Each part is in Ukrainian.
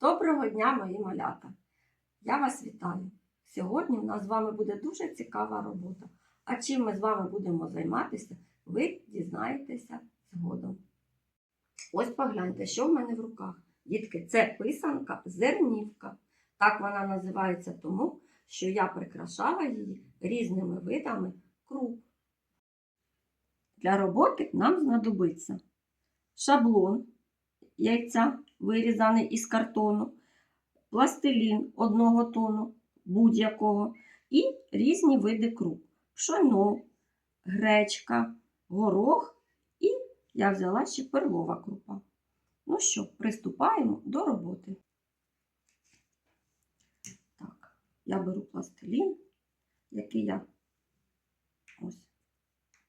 Доброго дня, мої малята! Я вас вітаю! Сьогодні у нас з вами буде дуже цікава робота. А чим ми з вами будемо займатися, ви дізнаєтеся згодом. Ось погляньте, що в мене в руках. Дітки, це писанка зернівка. Так вона називається тому, що я прикрашала її різними видами круп. Для роботи нам знадобиться шаблон яйця, вирізаний із картону, пластилін одного тону, будь-якого, і різні види круп. Пшоно, гречка, горох і я взяла ще перлова крупа. Ну що, приступаємо до роботи. Так, я беру пластилін, який я ось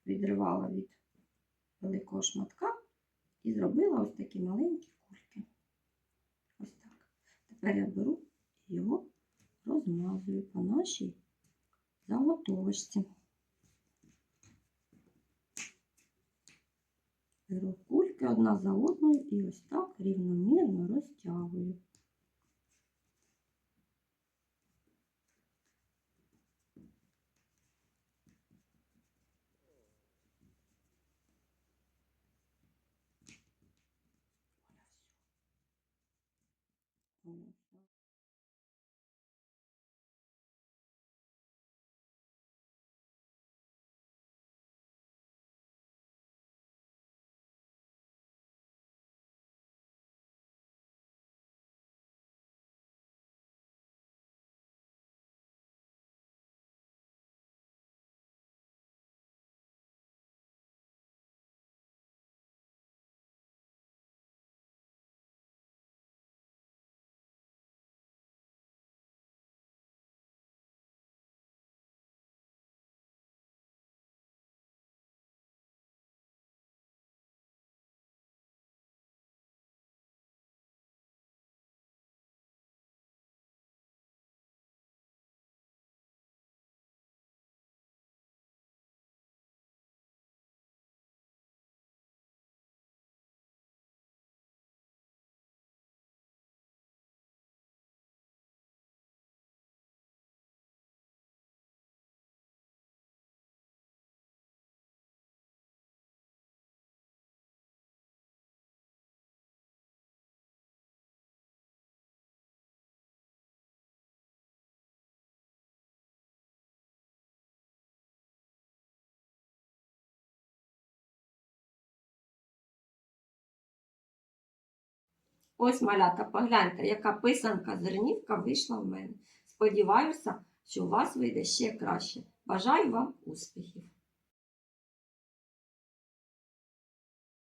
відривала від великого шматка. І зробила ось такі маленькі кульки. Ось так. Тепер я беру і його розмазую по нашій заготовочці. Беру кульки одна за одною і ось так рівномірно розтягую. Ось малята, погляньте, яка писанка зернівка вийшла в мене. Сподіваюся, що у вас вийде ще краще. Бажаю вам успіхів!